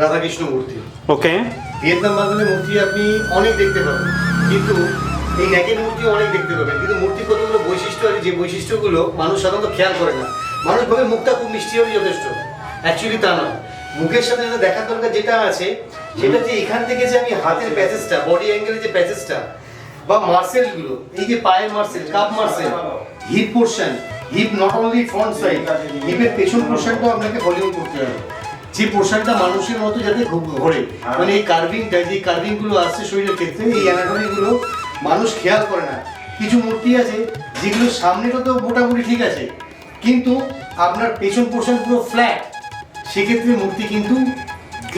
রাধাকৃষ্ণ মূর্তি ওকে। ভিয়েতনাম মার্বেলের মূর্তি আপনি অনেক দেখতে পাবেন। কিন্তু এই ন্যাকের মূর্তি অনেক দেখতে পাবেন। কিন্তু মূর্তি কতগুলো বৈশিষ্ট্য আছে যে বৈশিষ্ট্যগুলো মানুষ সাধারণত খেয়াল করে না। মানুষ ভাবে মুখটা খুব মিষ্টি হলে যথেষ্ট। অ্যাকচুয়ালি তা নয়। মুখের সাথে সাথে দেখার দরকার যেটা আছে সেটা যে এখান থেকে যে আমি হাতের প্যাচেসটা বডি অ্যাঙ্গেলের যে প্যাচেসটা বা মার্সেলগুলো এই যে পায়ের Marcel cup muscle hip portion hip not only front side হিপের পেছন পোর্শনটাও আপনাকে ভলিউম করতে হবে। যে পোশাকটা মানুষের মতো যাতে ঘোরে। মানে এই কার্ভিংটা যে কার্ভিংগুলো আসছে শরীরের ক্ষেত্রে এই অ্যানাটমি গুলো মানুষ খেয়াল করে না। কিছু মূর্তি আছে যেগুলো সামনেটা তো মোটামুটি ঠিক আছে কিন্তু আপনার পেছন পোর্শন পুরো ফ্ল্যাট সেক্ষেত্রে মূর্তি কিন্তু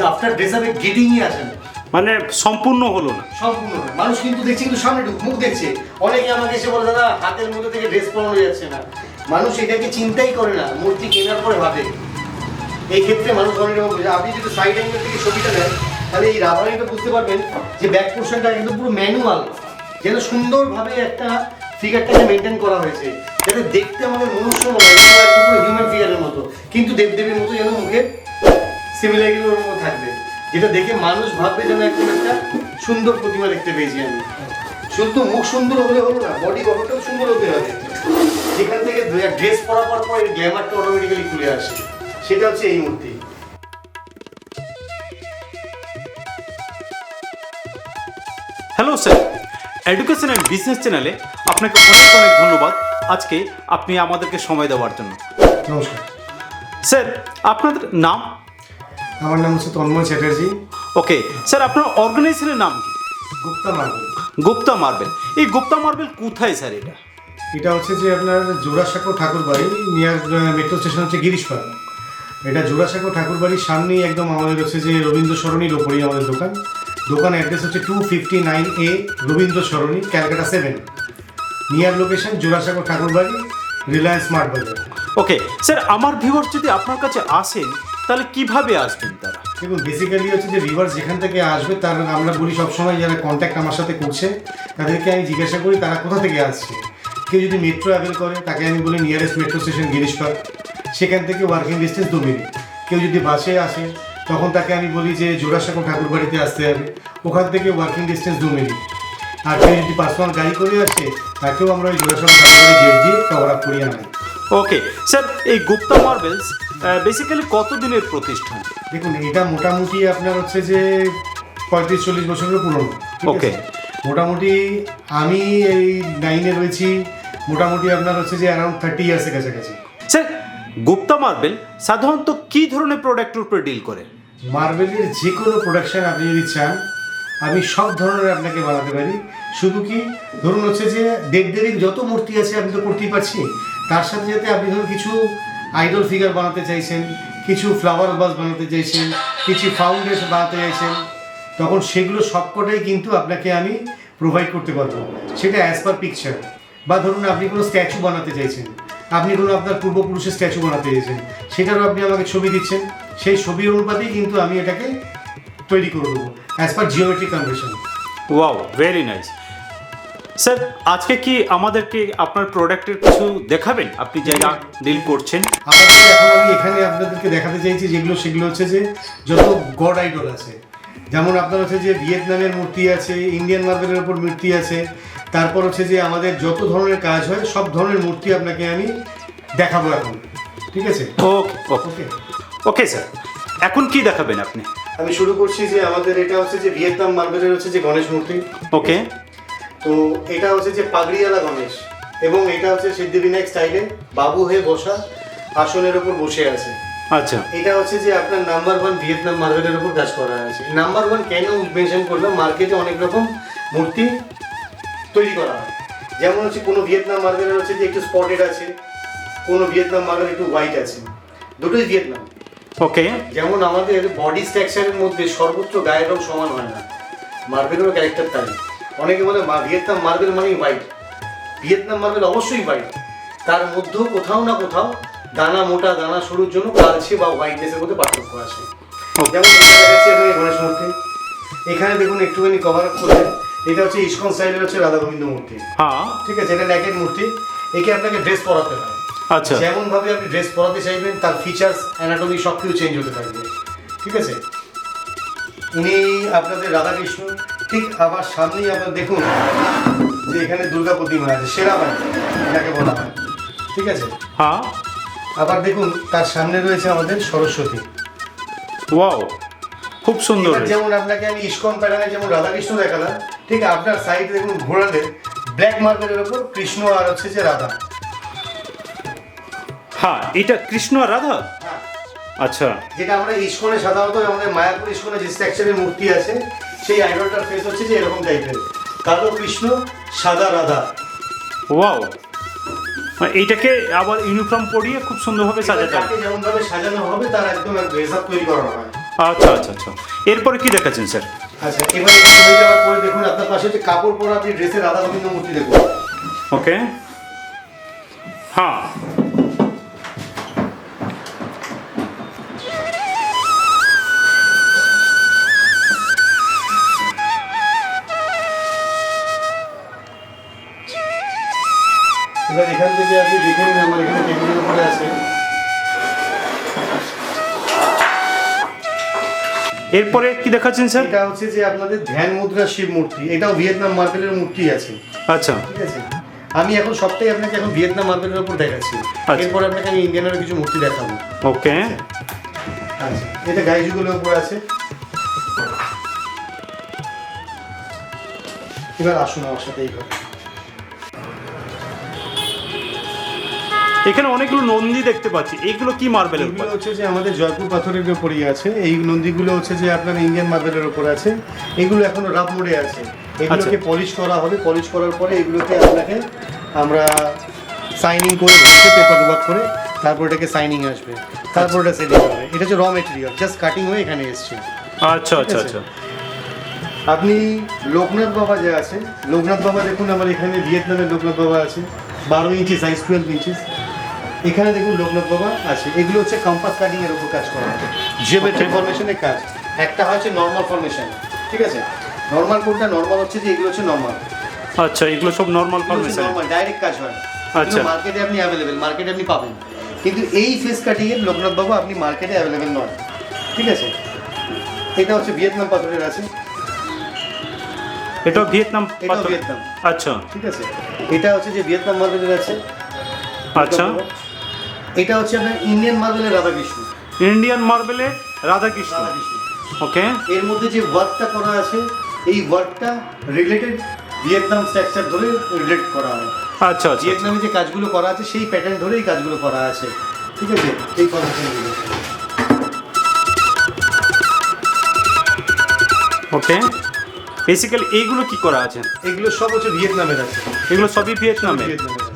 আফটার ড্রেস আপে গেটিংই আসে না। মানে সম্পূর্ণ হলো না। সম্পূর্ণ। মানুষ কিন্তু দেখছে কিন্তু সামনে ঢুক মুখ দেখছে। অনেকে আমাকে এসে বলে দাদা হাতের মধ্যে থেকে ড্রেস পরানো যাচ্ছে না। মানুষ এটাকে চিন্তাই করে না। মূর্তি কেনার পরে ভাবে। এই ক্ষেত্রে মানুষ অনেক বোঝে। আপনি যদি সাইড অ্যাঙ্গেল থেকে ছবিটা নেন, তাহলে এই রাবারিটা বুঝতে পারবেন যে ব্যাক পোর্শনটা একদম পুরো ম্যানুয়াল যেন সুন্দরভাবে একটা ফিগারটাকে মেনটেন করা হয়েছে। যাতে দেখতে আমাদের মনুষ্য মনে হয় একটা পুরো হিউম্যান ফিগারের মতো। কিন্তু দেবদেবীর মতো যেন মুখে সিমিলারিটির মতো থাকবে। যেটা দেখে মানুষ ভাববে যেন একদম একটা সুন্দর প্রতিমা দেখতে পেয়েছি আমি। শুধু মুখ সুন্দর হলে হলো না বডি গঠনটাও সুন্দর হতে হবে। যেখান থেকে ড্রেস পরাবার পর এই গ্ল্যামারটা অটোমেটিক্যালি খুলে আসে। সেটা হচ্ছে এই মূর্তি। Hello sir education and business চ্যানেলে আপনাকে অনেক অনেক ধন্যবাদ আজকে আপনি আমাদেরকে সময় দেওয়ার জন্য। নমস্কার। স্যার আপনাদের নাম? আমার নাম হচ্ছে তন্ময় চ্যাটার্জি। ওকে স্যার আপনার অর্গানাইজেশনের নাম কি? গুপ্তা মার্বেল। গুপ্তা মার্বেল। এই গুপ্তা মার্বেল কোথায় স্যার এটা? এটা হচ্ছে যে আপনার Jorasanko Thakurbari near metro station হচ্ছে গিরিশপাড়া। এটা জোড়াসাঁকো ঠাকুরবাড়ির সামনেই একদম আমাদের হচ্ছে যে রবীন্দ্র সরণির ওপরেই আমাদের দোকান। দোকান অ্যাড্রেস হচ্ছে two fifty nine A Rabindra Sarani Calcutta seven near location Jorasanko Thakurbari Reliance smart bazaar okay sir আমার ভিউয়ার যদি আপনার কাছে আসেন তাহলে কীভাবে আসবেন তারা? দেখুন বেসিক্যালি হচ্ছে যে ভিভার্স যেখান থেকে আসবে তার আমরা বলি সবসময় যারা কন্ট্যাক্ট আমার সাথে করছে তাদেরকে আমি জিজ্ঞাসা করি তারা কোথা থেকে আসছে। কেউ যদি মেট্রো অ্যাভেল করে তাকে আমি বলি নিয়ারেস্ট মেট্রো স্টেশন গিরিশপাড়। সেখান থেকে ওয়ার্কিং ডিস্টেন্স দু মিনিট কেউ যদি বাসে আসে তখন তাকে আমি বলি যে জোড়াসাঁকো ঠাকুর বাড়িতে আসতে হবে। ওখান থেকে ওয়ার্কিং ডিস্টেন্স দু মিনিট আর কেউ যদি পার্সোনাল গাড়ি করে আসে তাকেও আমরা ওই জোড়াসাঁকো ঠাকুর বাড়ি গেট দিয়ে কভার আপ করিয়ে আনি ওকে স্যার এই গুপ্তা মার্বেলস বেসিক্যালি কতদিনের প্রতিষ্ঠান? দেখুন এটা মোটামুটি আপনার হচ্ছে যে পঁয়ত্রিশ চল্লিশ বছরের পুরনো ওকে মোটামুটি আমি এই নাইনে রয়েছি মোটামুটি আপনার হচ্ছে যে অ্যারাউন্ড থার্টি ইয়ার্সের কাছাকাছি। স্যার গুপ্তা মার্বেল সাধারণত কি ধরনের প্রোডাক্টের উপরে ডিল করে? মার্বেলের যে কোনো প্রোডাকশন আপনি যদি চান, আমি সব ধরনের আপনাকে বানাতে পারি। শুধু কি, ধরুন হচ্ছে যে দেব দেবীর যত মূর্তি আছে আমি তো করতেই পারছি। তার সাথে সাথে আপনি ধরুন কিছু আইডল ফিগার বানাতে চাইছেন, কিছু ফ্লাওয়ার বাস বানাতে চাইছেন, কিছু ফাউন্ডেশন বানাতে চাইছেন, তখন সেগুলো সবকটাই কিন্তু আপনাকে আমি প্রোভাইড করতে পারব। সেটা অ্যাজ পার পিকচার বা ধরুন আপনি কোনো স্ট্যাচু বানাতে চাইছেন। আপনি কোনো আপনার পূর্বপুরুষের স্ট্যাচু বানাতে চাইছেন সেটারও আপনি আমাকে ছবি দিচ্ছেন। সেই ছবি অনুপাতেই কিন্তু আমি এটাকে তৈরি করে দেবো as per geometric convention wow very nice sir আজকে কি আমাদেরকে আপনার প্রোডাক্টের কিছু দেখাবেন? আপনি যারা ডিল করছেন। আপাতত এখন আমি এখানে আপনাদেরকে দেখাতে চাইছি যেগুলো সেগুলো হচ্ছে যে যত গড আইডল আছে। যেমন আপনার হচ্ছে যে ভিয়েতনামের মূর্তি আছে ইন্ডিয়ান মার্বেলের ওপর মূর্তি আছে তারপর হচ্ছে যে আমাদের যত ধরনের কাজ হয় সব ধরনের মূর্তি আপনাকে আমি দেখাবো এখন। ঠিক আছে? Okay okay. Okay. Okay sir. এখন কি দেখাবেন আপনি? আমি শুরু করছি যে আমাদের এটা হচ্ছে যে ভিয়েতনাম মার্বেলের হচ্ছে যে গণেশ মূর্তি। ওকে। তো এটা হচ্ছে যে পাগড়িওয়ালা গণেশ এবং এটা হচ্ছে সিদ্ধিবিনায়ক স্টাইলে বাবু হয়ে বসা আসনের ওপর বসে আছে। আচ্ছা। এটা হচ্ছে যে আপনার নাম্বার ওয়ান ভিয়েতনাম মার্বেলের উপর কাজ করা আছে। নাম্বার ওয়ান কেন মেনশন করলাম? মার্কেটে অনেক রকম মূর্তি তৈরি করা হয়। যেমন হচ্ছে কোনো ভিয়েতনাম মার্বেলের হচ্ছে যে একটু স্পটেড আছে কোনো ভিয়েতনাম মার্বেল একটু হোয়াইট আছে। দুটোই ভিয়েতনাম। ওকে যেমন আমাদের বডি স্ট্রাকচারের মধ্যে সর্বোচ্চ গায়ের রং সমান হয় না। মার্বেলেরও ক্যারেক্টার তাই। অনেকে বলে ভিয়েতনাম মার্বেল মানেই হোয়াইট ভিয়েতনাম মার্বেল অবশ্যই হোয়াইট তার মধ্যেও কোথাও না কোথাও দানা মোটা দানা সরুর জন্য কালচে বা হোয়াইটনেসের মধ্যে পার্থক্য আছে। যেমন গণেশ মূর্তি। এখানে দেখুন একটুখানি কভার আপ করলে এটা হচ্ছে ইস্কন স্টাইলের হচ্ছে রাধা গোবিন্দ মূর্তি। হ্যাঁ। ঠিক আছে এটা ন্যাকের মূর্তি। একে আপনাকে ড্রেস পরাতে হয়। আচ্ছা। যেমন ভাবে আপনি ড্রেস পরাতে চাইবেন তার ফিচার্স অ্যানাটমি সব কিছু চেঞ্জ হতে থাকবে। ঠিক আছে? উনি আপনাদের রাধাকৃষ্ণ ঠিক আবার সামনেই আপনার দেখুন যে এখানে দুর্গা প্রতিমা আছে সেরাবাই এটাকে বলা হয়। ঠিক আছে? হ্যাঁ। আবার দেখুন তার সামনে রয়েছে আমাদের সরস্বতী। ওয়াও। খুব সুন্দর যেমন আপনাকে আমি ইস্কন প্যাটার্নে যেমন রাধাকৃষ্ণ দেখালাম ঠিক আপনার সাইড দেখুন ঘোরালে ব্ল্যাক মার্বেলের ওপর কৃষ্ণ আর হচ্ছে যে রাধা। হ্যাঁ এটা কৃষ্ণ আর রাধা? হ্যাঁ। আচ্ছা। যেটা আমরা ইস্কনে সাধারণত আমাদের মায়াপুর ইস্কনে যে স্ট্রাকচারের মূর্তি আছে সেই আইডলটার ফেস হচ্ছে যে এরকম টাইপের কালো কৃষ্ণ সাদা রাধা। ওয়াও এইটাকে আবার ইউনিফর্ম পরিয়ে খুব সুন্দরভাবে সাজাতে হবে। যেমন ভাবে সাজানো হবে তার একদম ড্রেস আপ তৈরি করানো হয়। আচ্ছা আচ্ছা আচ্ছা। এরপরে কি দেখাচ্ছেন স্যার? আচ্ছা এবারে এটা হয়ে যাওয়ার পরে দেখুন আপনার পাশে যে কাপড় পরা আপনি ড্রেসের রাধা গোবিন্দ মূর্তি দেখুন। ওকে হ্যাঁ। এরপরে কি দেখাচ্ছেন স্যার? এটা হচ্ছে যে আপনাদের ধ্যান মুদ্রা শিব মূর্তি এটাও ভিয়েতনাম মার্বেলের মূর্তি আছে। আচ্ছা। ঠিক আছে? আমি এখন সবটাই আপনাকে এখন ভিয়েতনাম মার্বেলের উপর দেখাচ্ছি। আচ্ছা। এরপর আপনাকে আমি ইন্ডিয়ানের কিছু মূর্তি দেখাবো। ওকে। আচ্ছা। এটা গাইজুগুলোর উপর আছে। এবার আসুন আমার সাথে এইভাবে। এখানে অনেকগুলো নন্দী দেখতে পাচ্ছি। এইগুলো কি মার্বেলের উপর এগুলো হচ্ছে যে আমাদের জয়পুর পাথরের উপরই আছে। এই নন্দীগুলো হচ্ছে যে আপনার ইন্ডিয়ান মার্বেলের উপর আছে। এগুলো এখনও রাফ মোডে আছে। এগুলোকে পলিশ করা হবে। পলিশ করার পরে এগুলোকে আপনাকে আমরা সাইনিং করে ভেঙে পেপার ওয়ার্ক করে তারপর এটাকে সাইনিং আসবে। তারপর এটা সেলিং হবে। এটা হচ্ছে র মেটেরিয়াল জাস্ট কাটিং হয়ে এখানে এসছে। আচ্ছা আচ্ছা আচ্ছা। আপনি লোকনাথ বাবা যে আছে লোকনাথ বাবা দেখুন আমার এখানে ভিয়েতনামের লোকনাথ বাবা আছে। বারো ইঞ্চি সাইজ টুয়েলভ ইঞ্চিস এখানে দেখুন লোকনাথ বাবা আছে। এগুলো হচ্ছে কম্পাস কাটিং এর উপর কাজ করা জিওমেট্রিক ফরমেশনের কাজ। একটা হচ্ছে নর্মাল ফরমেশন ঠিক আছে? নর্মাল কোনটা? নর্মাল হচ্ছে যে এগুলো হচ্ছে নর্মাল আচ্ছা এগুলো সব নর্মাল ফরমেশন নর্মাল ডাইরেক্ট কাজ হয়। আচ্ছা। মার্কেটে আপনি অ্যাভেলেবেল মার্কেটে আপনি পাবেন। কিন্তু এই ফেস কাটিং এর লোকনাথ বাবু আপনি মার্কেটে অ্যাভেলেবেল নয় ঠিক আছে? এটা হচ্ছে ভিয়েতনাম পাথরের আছে। এটা ভিয়েতনাম পাথর? ভিয়েতনাম। আচ্ছা। ঠিক আছে? এটা হচ্ছে যে ভিয়েতনাম মার্বেলের আছে। আচ্ছা। এটা হচ্ছে আপনার ইন্ডিয়ান মার্বেলের রাধাকৃষ্ণ। ইন্ডিয়ান মার্বেলের রাধাকৃষ্ণ। ওকে এর মধ্যে যে ওয়ার্কটা করা আছে এই ওয়ার্কটা রিলেটেড ভিয়েতনাম স্ট্রাকচার ধরে রিলেট করা হয়। আচ্ছা আচ্ছা ভিয়েতনামে যে কাজগুলো করা আছে সেই প্যাটার্ন ধরে এই কাজগুলো করা আছে। ঠিক আছে? এই ফরমেশনগুলো ওকে বেসিক্যালি এইগুলো কি করা আছে? এগুলো সব হচ্ছে ভিয়েতনামের আছে। এগুলো সবই ভিয়েতনামে ভিয়েতনামের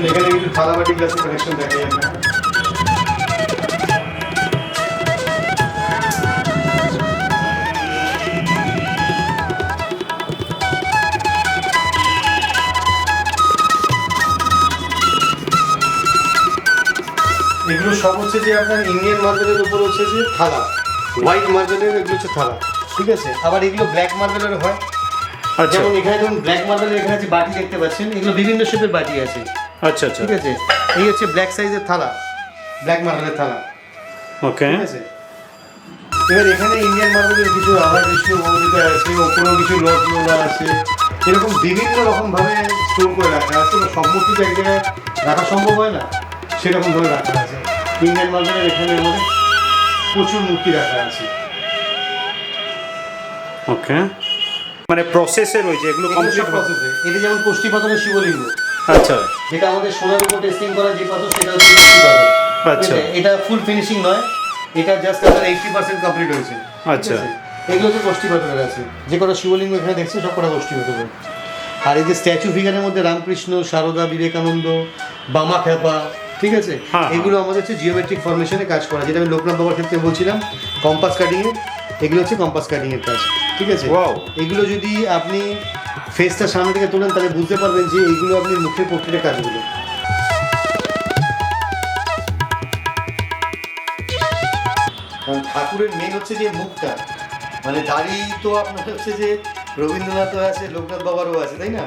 আসলে এখানে কিছু থালাবাটি গ্লাসের কালেকশন দেখা যায় না এগুলো সব হচ্ছে যে আপনার ইন্ডিয়ান মার্বেলের উপর হচ্ছে যে থালা। হোয়াইট মার্বেলের এগুলো হচ্ছে থালা ঠিক আছে? আবার এগুলো ব্ল্যাক মার্বেলের হয়। আচ্ছা। যেমন এখানে ধরুন ব্ল্যাক মার্বেলের এখানে যে বাটি দেখতে পাচ্ছেন এগুলো বিভিন্ন শেপের বাটি আছে। আচ্ছা আচ্ছা। ঠিক আছে? এই হচ্ছে ব্ল্যাক সাইজের থালা। ব্ল্যাক মার্বেলের থালা। ওকে ঠিক আছে? এবার এখানে ইন্ডিয়ান মার্বেলের কিছু রাধা কৃষ্ণ মন্দির আছে ওপরেও কিছু লট আছে। এরকম বিভিন্ন রকম ভাবে স্টোর করে রাখা আছে সব মূর্তি এক জায়গায় রাখা সম্ভব হয় না সেরকম ভাবে রাখা আছে। ইন্ডিয়ান মার্বেলের এখানে আমাদের প্রচুর মূর্তি রাখা আছে। ওকে মানে প্রসেসে রয়েছে এগুলো কমপ্লিট এ। এটা যেমন কোষ্ঠী পাথরের শিবলিঙ্গ। আচ্ছা। যেটা আমাদের সোনার উপর টেস্টিং করা যে পাথর সেটা হচ্ছে আচ্ছা। এটা ফুল ফিনিশিং নয়। এটা জাস্ট আপনার এইটটি পার্সেন্ট কমপ্লিট হয়েছে। আচ্ছা। এগুলো হচ্ছে গোষ্ঠী পাথরের আছে। যে কটা শিবলিঙ্গ এখানে দেখছি সব কটা গোষ্ঠী পাথরের আর এই যে স্ট্যাচু ফিগারের মধ্যে রামকৃষ্ণ সারদা বিবেকানন্দ বামা খেপা ঠিক আছে? হ্যাঁ, এগুলো আমাদের হচ্ছে জিওমেট্রিক ফরমেশনে কাজ করা। যেটা আমি লোকনাথ বাবার ক্ষেত্রে বলছিলাম কম্পাস কাটিং এর এগুলো হচ্ছে কম্পাস কাটিং এর কাজ। ঠিক আছে. এগুলো যদি আপনি ফেসটা সামনে থেকে তোলেন তাহলে বুঝতে পারবেন যে এইগুলো আপনি মুখে পোর্ট্রেটের কাজগুলো। কারণ ঠাকুরের মেন হচ্ছে যে মুখটা। মানে দাড়ি তো আপনার হচ্ছে যে রবীন্দ্রনাথও আছে লোকনাথ বাবারও আছে তাই না?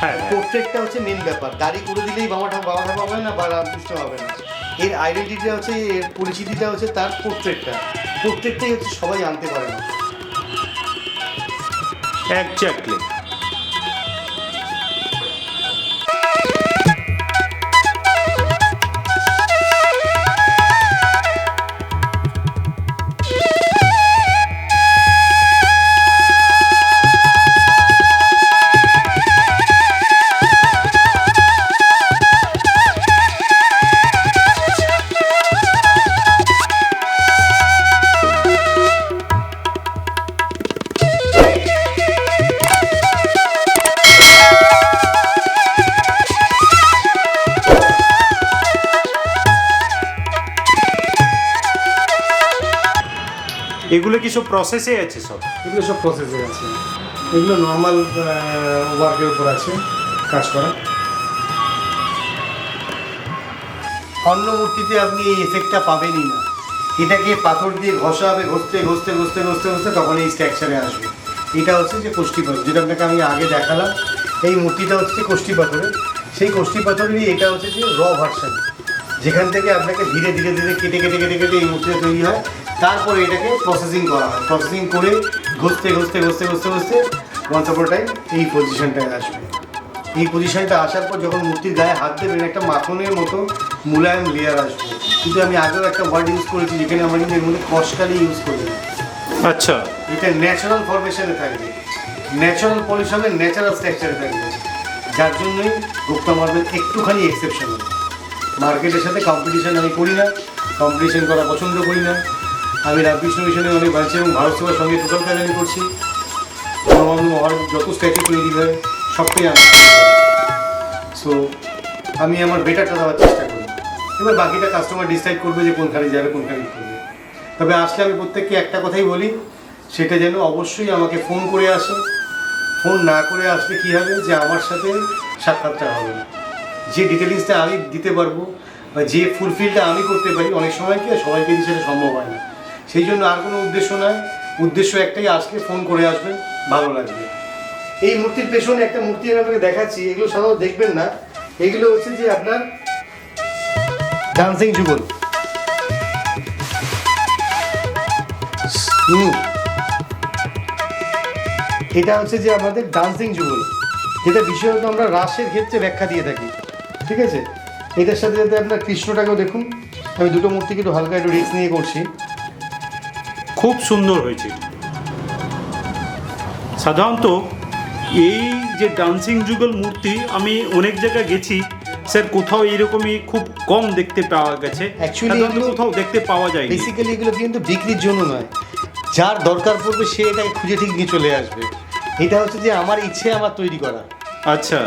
হ্যাঁ, হ্যাঁ। পোর্ট্রেটটা হচ্ছে মেন ব্যাপার। দাড়ি করে দিলেই বাবা ঠাকুর বাবা ঠাকুর হবে না বা রামকৃষ্ণ হবে না। এর আইডেন্টিটিটা হচ্ছে এর পরিচিতিটা হচ্ছে তার পোর্ট্রেটটা পোর্ট্রেটটাই হচ্ছে সবাই আনতে পারে না। একজাক্টলি এগুলো কি সব প্রসেসে আছে সব? এগুলো সব প্রসেসে আছে। এগুলো নর্মাল ওয়ার্কের উপর আছে, কাজ করা। অন্য মূর্তিতে আপনি এই এফেক্টটা পাবেনই না। এটাকে পাথর দিয়ে ঘষা হবে ঘষতে ঘষতে ঘষতে ঘষতে ঘষতে তখন এই স্ট্রাকচারে আসবে। এটা হচ্ছে যে কোষ্ঠী পাথর, যেটা আপনাকে আমি আগে দেখালাম, এই মূর্তিটা হচ্ছে কোষ্ঠী পাথরের। সেই কোষ্ঠী পাথরেরই এটা হচ্ছে যে র ভার্সন যেখান থেকে আপনাকে ধীরে ধীরে ধীরে কেটে কেটে কেটে কেটে এই মূর্তিটা তৈরি হয়। তারপরে এটাকে প্রসেসিং করা হয়। প্রসেসিং করে ঘষতে ঘষতে ঘষতে ঘষতে ঘষতে ওয়ান্স টাইম এই পজিশনটায় আসবে। এই পজিশনটা আসার পর যখন মূর্তির গায়ে হাত দেবেন একটা মাখনের মতো মুলায়ম লেয়ার আসবে। কিন্তু আমি আগেও একটা ওয়ার্ড ইউজ করেছি যেখানে আমরা কিন্তু এর মধ্যে কষকালি ইউজ করি। আচ্ছা। এটা ন্যাচারাল ফরমেশনে থাকবে। ন্যাচারাল পলিশ হবে ন্যাচারাল স্ট্রাকচারে থাকবে। যার জন্যই গুপ্তা মার্বেল একটুখানি এক্সেপশনাল মার্কেটের সাথে কম্পিটিশন আমি করি না। কম্পিটিশন করা পছন্দ করি না। আমি রামকৃষ্ণ মিশনে অনেক বাঁচি এবং ভারত সেবার সঙ্গে টোটাল কাজ করছি। পরমাণু মহার যত স্ট্যাচু তৈরি হয়, সবটাই আমি সো আমি আমার বেটারটা দেওয়ার চেষ্টা করি। এবার বাকিটা কাস্টমার ডিসাইড করবে যে কোনখানে যাবে, কোনখানে করবে। তবে আসলে আমি প্রত্যেককে একটা কথাই বলি, সেটা যেন অবশ্যই আমাকে ফোন করে আসে। ফোন না করে আসলে কী হবে? যে আমার সাথে সাক্ষাৎটা হবে না। যে ডিটেলিংসটা আমি দিতে পারব বা যে ফুলফিলটা আমি করতে পারি, অনেক সময় কি সবাইকে সেটা সম্ভব হয় না। সেই জন্য আর কোনো উদ্দেশ্য নয় উদ্দেশ্য একটাই আসলে ফোন করে আসবেন ভালো লাগবে। এই মূর্তির পেছনে একটা মূর্তি আমি আপনাকে দেখাচ্ছি, এগুলো সাধারণত দেখবেন না। এগুলো হচ্ছে যে আপনার ডান্সিং যুগল। এটা হচ্ছে যে আমাদের ডান্সিং যুগল। যেটা বিশেষত আমরা রাসের ক্ষেত্রে ব্যাখ্যা দিয়ে থাকি। ঠিক আছে? এটার সাথে সাথে আপনার কৃষ্ণটাকেও দেখুন। আমি দুটো মূর্তিকে একটু হালকা একটু রিস্ক নিয়ে করছি। খুব সুন্দর হয়েছে। সাধারণত এই যে ডান্সিং যুগল মূর্তি আমি অনেক জায়গায় গেছি স্যার কোথাও এরকমই খুব কম দেখতে পাওয়া গেছে। সাধারণত কোথাও দেখতে পাওয়া যায় বেসিক্যালি এগুলো কিন্তু বিক্রির জন্য নয়। যার দরকার পড়বে সে এটাকে খুঁজে ঠিক নিয়ে চলে আসবে। এটা হচ্ছে যে আমার ইচ্ছে আমার তৈরি করা। আচ্ছা।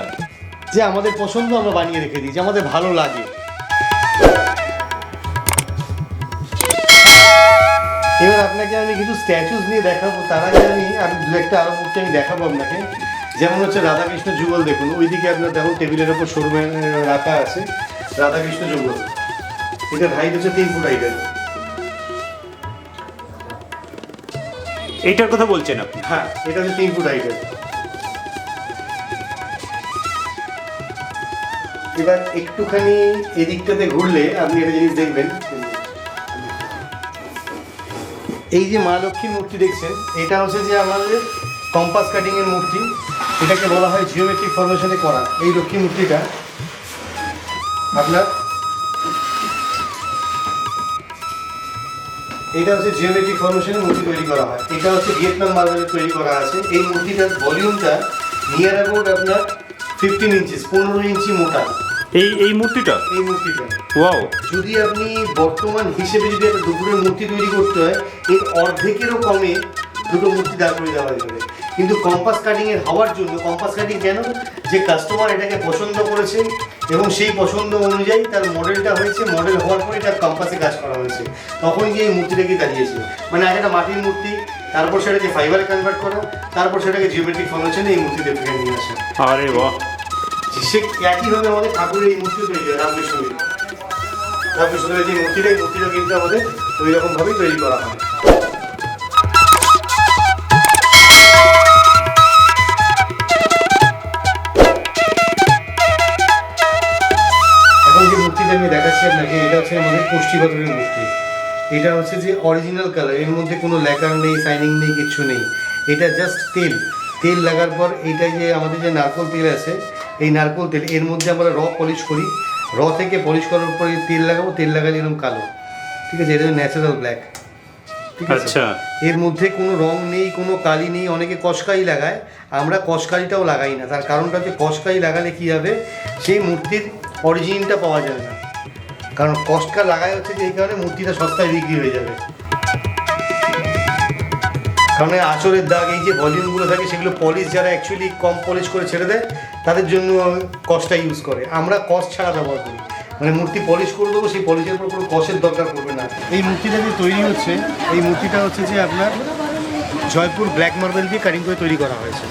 যে আমাদের পছন্দ আমরা বানিয়ে রেখে দিই যে আমাদের ভালো লাগে। এবার আপনাকে আমি কিছু স্ট্যাচুস নিয়ে দেখাবো তার আগে আমি আমি দু একটা আরও মূর্তি আমি দেখাবো আপনাকে। যেমন হচ্ছে রাধাকৃষ্ণ যুগল দেখুন ওইদিকে আপনার দেখুন টেবিলের ওপর শোরুমে রাখা আছে রাধাকৃষ্ণ যুগল। এটার হাইট হচ্ছে তিন ফুট হাইটের এইটার কথা বলছেন আপনি? হ্যাঁ এটা হচ্ছে তিন ফুট হাইটের এবার একটুখানি এদিকটাতে ঘুরলে আপনি একটা জিনিস দেখবেন এই যে মা লক্ষ্মীর মূর্তি দেখছেন, এটা হচ্ছে যে আমাদের কম্পাস কাটিং এর মূর্তি। এটাকে বলা হয় জিওমেট্রিক ফরমেশনে করা। এই লক্ষ্মী মূর্তিটা, আপনার? এটা হচ্ছে জিওমেট্রিক ফরমেশনে মূর্তি তৈরি করা হয়। এটা হচ্ছে ভিয়েতনাম মার্বেলে তৈরি করা আছে। এই মূর্তিটার ভলিউমটা নিয়ার অ্যাবাউট আপনার ফিফটিন ইঞ্চিস পনেরো ইঞ্চি মোটা। এই এই মূর্তিটা? এই মূর্তিটা। ওয়াও। যদি আপনি বর্তমান হিসেবে যদি একটা দুপুরের মূর্তি তৈরি করতে হয় এর অর্ধেকেরও কমে দুটো মূর্তি দাঁড় করে দেওয়া যাবে। কিন্তু কম্পাস কাটিং এর হওয়ার জন্য কম্পাস কাটিং কেন? যে কাস্টমার এটাকে পছন্দ করেছে এবং সেই পছন্দ অনুযায়ী তার মডেলটা হয়েছে মডেল হওয়ার পরে তার কম্পাসে কাজ করা হয়েছে। তখন গিয়ে এই মূর্তিটাকে দাঁড়িয়েছে মানে আগে একটা মাটির মূর্তি তারপর সেটাকে ফাইবারে কনভার্ট করা তারপর সেটাকে জিওমেট্রিক ফর্মেশনে এই মূর্তিতে ফিরে নিয়ে আসা। আরে বাহ। সে একইভাবে আমাদের ঠাকুরের এই মূর্তি তৈরি হয়, রামকৃষ্ণের। রামকৃষ্ণের যে মূর্তিটা, এই মূর্তিটা কিন্তু আমাদের ওই রকমভাবেই তৈরি করা হয়। এখন যে মূর্তিটা আমি দেখাচ্ছি আপনাকে, এটা হচ্ছে আমাদের পুষ্টিগতরের মূর্তি। এটা হচ্ছে যে অরিজিনাল কালারের মধ্যে কোনো লেকার নেই সাইনিং নেই কিছু নেই। এটা জাস্ট তেল। তেল লাগার পর এটা যে আমাদের যে নারকল তেল আছে এই নারকোল তেল। এর মধ্যে আমরা র পলিশ করি। র থেকে পলিশ করার পরে তেল লাগাবো তেল লাগালে এরকম কালো। ঠিক আছে এটা ন্যাচারাল ব্ল্যাক ঠিক আছে? আচ্ছা। এর মধ্যে কোনো রং নেই কোনো কালি নেই অনেকে কসকাই লাগায়। আমরা কসকারিটাও লাগাই না। তার কারণটা হচ্ছে কসকারি লাগালে কী হবে? সেই মূর্তির অরিজিনটা পাওয়া যাবে না। কারণ কসকা লাগাই হচ্ছে যে এই কারণে মূর্তিটা সস্তায় বিক্রি হয়ে যাবে। কারণ এই আঁচড়ের দাগ, এই যে ভলিউমগুলো থাকে, সেগুলো পলিশ যারা অ্যাকচুয়ালি কম পলিশ করে ছেড়ে দেয়, তাদের জন্য কসটা ইউজ করে। আমরা কস ছাড়া ব্যবহার করি। মানে মূর্তি পলিশ করে দেবো, সেই পলিশের উপর কোনো কসের দরকার পড়বে না। এই মূর্তিটা যে তৈরি হচ্ছে, এই মূর্তিটা হচ্ছে যে আপনার জয়পুর ব্ল্যাক মার্বেল দিয়ে কাটিং করে তৈরি করা হয়েছে।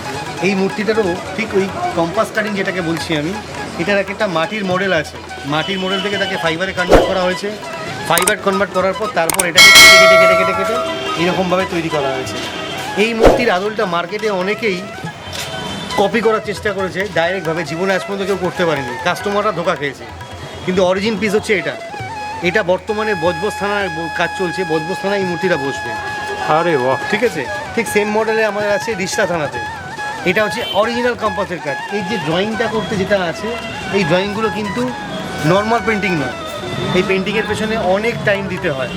এই মূর্তিটারও ঠিক ওই কম্পাস কাটিং যেটাকে বলছি আমি, এটার এক একটা মাটির মডেল আছে। মাটির মডেল থেকে তাকে ফাইবারে কনভার্ট করা হয়েছে। ফাইবার কনভার্ট করার পর তারপর এটাকে কেটে কেটে কেটে কেটে কেটে, এরকমভাবে তৈরি করা হয়েছে। এই মূর্তির আদলটা মার্কেটে অনেকেই কপি করার চেষ্টা করেছে ডাইরেক্টভাবে জীবনে আজ পর্যন্ত কেউ করতে পারেনি। কাস্টমাররা ধোকা খেয়েছে। কিন্তু অরিজিন পিস হচ্ছে এটা। এটা বর্তমানে বজবজ থানায় ব- কাজ চলছে বজবজ থানায় এই মূর্তিটা বসবে। আরে বাহ। ঠিক আছে? ঠিক সেম মডেলে আমাদের আছে রিষ্টা থানাতে। এটা হচ্ছে অরিজিনাল কম্পাসের কাজ। এই যে ড্রয়িংটা করতে যেটা আছে এই ড্রয়িংগুলো কিন্তু নর্মাল পেন্টিং নয়। এই পেন্টিংয়ের পেছনে অনেক টাইম দিতে হয়।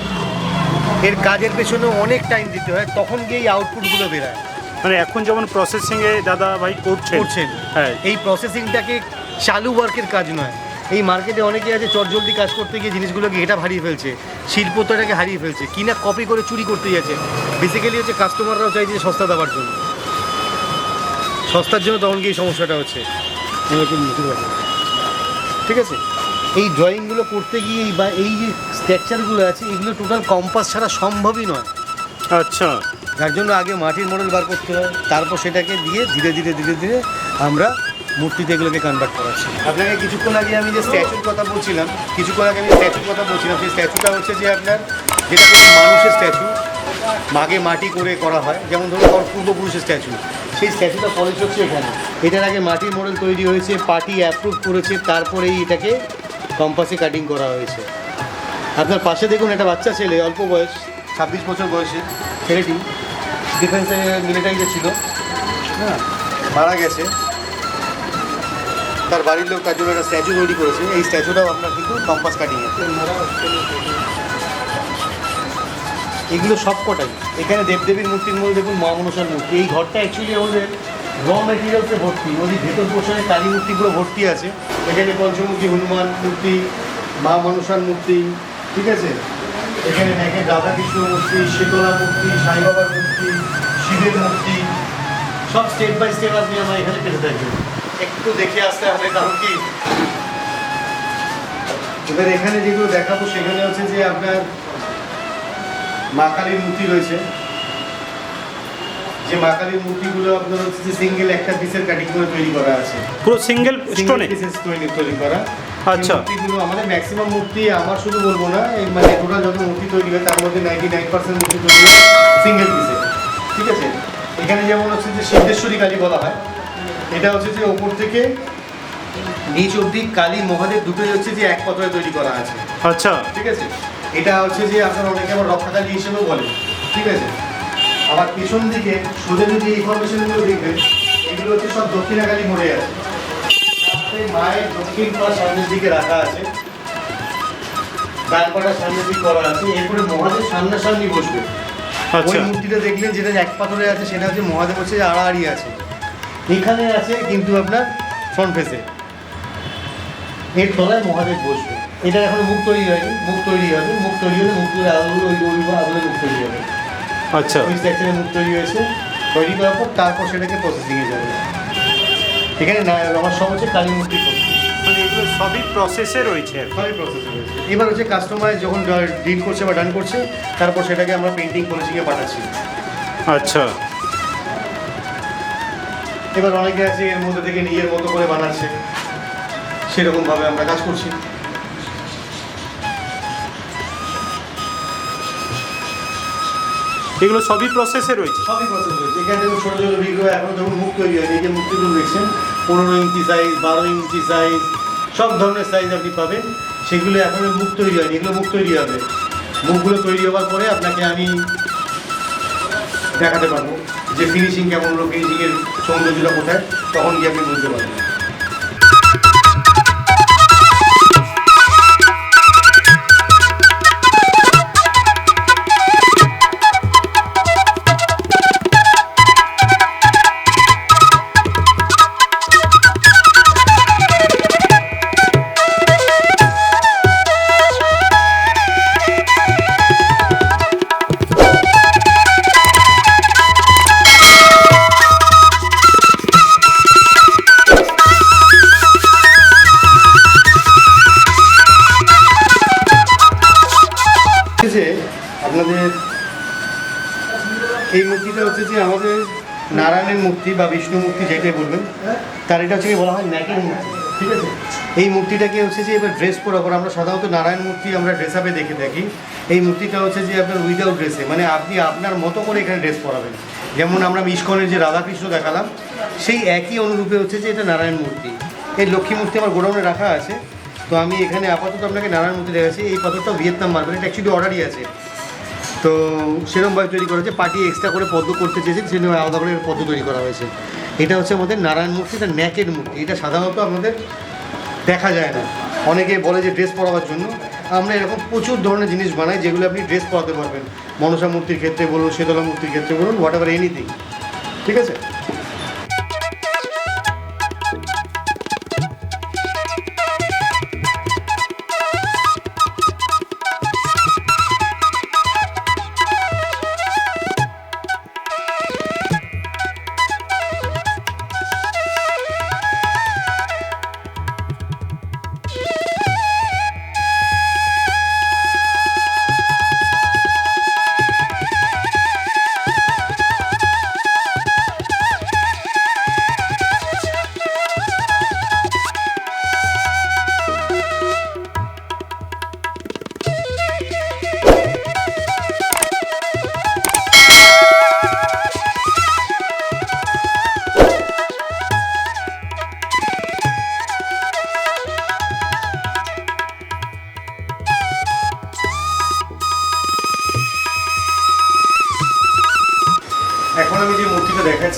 এর কাজের পেছনে অনেক টাইম দিতে হয় তখন গিয়ে এই আউটপুটগুলো বেরোয়। মানে এখন যেমন প্রসেসিংয়ে দাদা ভাই করছেন। করছেন। হ্যাঁ। এই প্রসেসিংটাকে চালু ওয়ার্কের কাজ নয়। এই মার্কেটে অনেকে আছে চটজলদি কাজ করতে গিয়ে জিনিসগুলোকে এটা হারিয়ে ফেলছে শিল্পতাটাকে হারিয়ে ফেলছে কিনা কপি করে চুরি করতে যাচ্ছে বেসিক্যালি হচ্ছে কাস্টমাররাও চাইছে সস্তা দেওয়ার জন্য। সস্তার জন্য তখন গিয়ে সমস্যাটা হচ্ছে। ঠিক আছে? এই ড্রয়িংগুলো করতে গিয়ে বা এই যে স্ট্রাকচারগুলো আছে এগুলো টোটাল কম্পাস ছাড়া সম্ভবই নয়। আচ্ছা। যার জন্য আগে মাটির মডেল বার করতে হয় তারপর সেটাকে দিয়ে ধীরে ধীরে ধীরে ধীরে আমরা মূর্তিতে এগুলোকে কনভার্ট করাচ্ছি। আপনাকে কিছুক্ষণ আগে আমি যে স্ট্যাচুর কথা বলছিলাম কিছুক্ষণ আগে আমি স্ট্যাচুর কথা বলছিলাম সেই স্ট্যাচুটা হচ্ছে যে আপনার যেটা মানুষের স্ট্যাচু মাগে মাটি করে করা হয় যেমন ধরুন আমার পূর্বপুরুষের স্ট্যাচু সেই স্ট্যাচুটা পলিশ হচ্ছে এখানে। এটার আগে মাটির মডেল তৈরি হয়েছে পার্টি অ্যাপ্রুভ করেছে তারপরেই এটাকে কম্পাসে কাটিং করা হয়েছে। আপনার পাশে দেখুন, একটা বাচ্চা ছেলে, অল্প বয়স, ছাব্বিশ বছর বয়সে, ছেলেটি ডিফেন্সে মিলিটারিতে ছিল। হ্যাঁ মারা গেছে। তার বাড়ির লোক তার জন্য একটা স্ট্যাচু তৈরি করেছে। এই স্ট্যাচুটাও আপনার কিন্তু কম্পাস কাটিং আছে এগুলো সব কটাই। এখানে দেবদেবীর মূর্তির মধ্যে দেখুন মা মনসার মূর্তি। এই ঘরটা অ্যাকচুয়ালি আমাদের র মেটেরিয়ালসে ভর্তি। ওদের ভেতর পোষণে কালী মূর্তিগুলো ভর্তি আছে। এখানে পঞ্চমুখী হনুমান মূর্তি, মা মনসার মূর্তি, ঠিক আছে? এখানে দেখেন রাধাকৃষ্ণ মূর্তি, শীতলা মূর্তি সাইবাবার মূর্তি, শিবের মূর্তি। সব স্টেপ বাই স্টেপ আপনি আমার এখানে পেতে থাকবেন। একটু দেখে আসতে হবে কারণ কি? এবার এখানে যেগুলো দেখাবো, সেখানে হচ্ছে যে আপনার মা কালীর মূর্তি রয়েছে। যে মা কালীর মূর্তিগুলো আপনার হচ্ছে যে সিঙ্গেল একটা পিসের কাটিং করে তৈরি করা আছে। পুরো সিঙ্গেল স্টোনে পিসেস তৈরি তৈরি করা। আচ্ছা। মূর্তিগুলো আমাদের ম্যাক্সিমাম মূর্তি আমার শুধু বলব না এই মানে টোটাল যত মূর্তি তৈরি হয় তার মধ্যে নাইনটি নাইন পার্সেন্ট মূর্তি তৈরি হয় সিঙ্গেল পিসে ঠিক আছে? এখানে যেমন হচ্ছে যে সিদ্ধেশ্বরী কালী বলা হয়। এটা হচ্ছে যে ওপর থেকে নিচ অব্দি কালী মহাদেব দুটোই হচ্ছে যে এক পাথরে তৈরি করা আছে। আচ্ছা। ঠিক আছে? এটা হচ্ছে যে আপনার অনেকে আবার রক্ষাকালী হিসেবেও বলে। ঠিক আছে? আবার পিছন দিকে সোজা যদি ইনফরমেশনগুলো দেখবেন এগুলো হচ্ছে সব দক্ষিণাকালী মোড়ে আছে। মায়ের দক্ষিণ পা সামনের দিকে রাখা আছে। ডান পাটা সামনের দিকে করা আছে। এরপরে মহাদেব সামনাসামনি বসবে। ওই আচ্ছা। মূর্তিটা দেখলেন যেটা এক পাথরে আছে সেটা হচ্ছে মহাদেব হচ্ছে আড়াআড়ি আছে। এখানে আছে কিন্তু আপনার ফ্রন্ট ফেসে এর তলায় মহাদেব বসবে। এটা এখন মুখ তৈরি হয়নি। মুখ তৈরি হবে। মুখ তৈরি হলে মুখ তৈরি আলোগুলো ওই আলোয় মুখ তৈরি হবে। আচ্ছা। ওই স্ট্রাকচারে মুখ তৈরি হয়েছে তৈরি করার পর তারপর সেটাকে প্রসেসিংয়ে যাবে। এখানে না আমার সব হচ্ছে কালী মূর্তি মানে এগুলো সবই প্রসেসে রয়েছে সবই প্রসেস হয়েছে এবার হচ্ছে কাস্টমার যখন ডিল করছে বা ডান করছে তারপর সেটাকে আমরা পেন্টিং পলিশিংয়ে পাঠাচ্ছি। আচ্ছা। এবার অনেকে আছে এর মধ্যে থেকে নিজের মতো করে বানাচ্ছে। সেরকমভাবে আমরা কাজ করছি। এগুলো সবই প্রসেসে রয়েছে। সবই প্রসেস এখানে দেখুন, ছোটো ছোটো বিগ্রহ এখন যখন মুখ তৈরি হয়নি। এই যে মুক্তিগুলো দেখছেন, পনেরো ইঞ্চি সাইজ বারো ইঞ্চি সাইজ সব ধরনের সাইজ আপনি পাবেন। সেগুলো এখন মুখ তৈরি হয়নি। এগুলো মুখ তৈরি হবে। মুখগুলো তৈরি হওয়ার পরে আপনাকে আমি দেখাতে পারব যে ফিনিশিং কেমন হলো ফিনিশিংয়ের সৌন্দর্যটা কোথায়, তখন গিয়ে আপনি বুঝতে পারবেন। তার এটা হচ্ছে কি বলা হয় ন্যাকের মূর্তি, ঠিক আছে? এই মূর্তিটাকে হচ্ছে যে এবার ড্রেস পরা পর আমরা সাধারণত নারায়ণ মূর্তি আমরা ড্রেস আপে দেখে থাকি। এই মূর্তিটা হচ্ছে যে আপনার উইদাউট ড্রেসে মানে আপনি আপনার মতো করে এখানে ড্রেস পরাবেন। যেমন আমরা ইস্কনের যে রাধাকৃষ্ণ দেখালাম, সেই একই অনুরূপে হচ্ছে যে এটা নারায়ণ মূর্তি। এই লক্ষ্মী মূর্তি আমার গোডাউনে রাখা আছে, তো আমি এখানে আপাতত আপনাকে নারায়ণ মূর্তি দেখাচ্ছি। এই পাথরটা ভিয়েতনাম মার্বেল এটা অ্যাকচুয়ালি অর্ডারই আছে। তো সেরকমভাবে তৈরি করা হয়েছে, পার্টি এক্সট্রা করে পদ্ম করতে চেয়েছে জন্য আলাদা করে পদ্ম তৈরি করা হয়েছে। এটা হচ্ছে আমাদের নারায়ণ মূর্তি, এটা ন্যাকের মূর্তি। এটা সাধারণত আমাদের দেখা যায় না। অনেকে বলে যে ড্রেস পরাবার জন্য। আমরা এরকম প্রচুর ধরনের জিনিস বানাই যেগুলো আপনি ড্রেস পরাতে পারবেন। মনসা মূর্তির ক্ষেত্রে বলুন শীতলা মূর্তির ক্ষেত্রে বলুন হোয়াট এভার এনিথিং ঠিক আছে?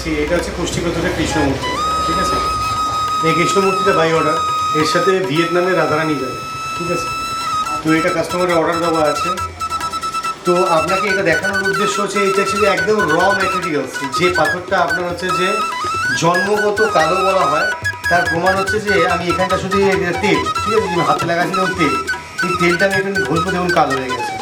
দেখাচ্ছি এটা হচ্ছে কুষ্টিগতটা কৃষ্ণ মূর্তি ঠিক আছে? এই কৃষ্ণমূর্তিটা বাই অর্ডার এর সাথে ভিয়েতনামের রাধারানি যাবে, ঠিক আছে? তো এটা কাস্টমারের অর্ডার দেওয়া আছে। তো আপনাকে এটা দেখানোর উদ্দেশ্য হচ্ছে, এটা ছিল একদম র ম্যাটেরিয়ালস যে পাথরটা আপনার হচ্ছে যে জন্মগত কালো বলা হয়, তার প্রমাণ হচ্ছে যে আমি এখানটা শুধু তেল, ঠিক আছে? হাতে লাগাচ্ছিলাম তেল, এই তেলটা আমি এখানে ঘষবো দেখুন কালো হয়ে গেছে।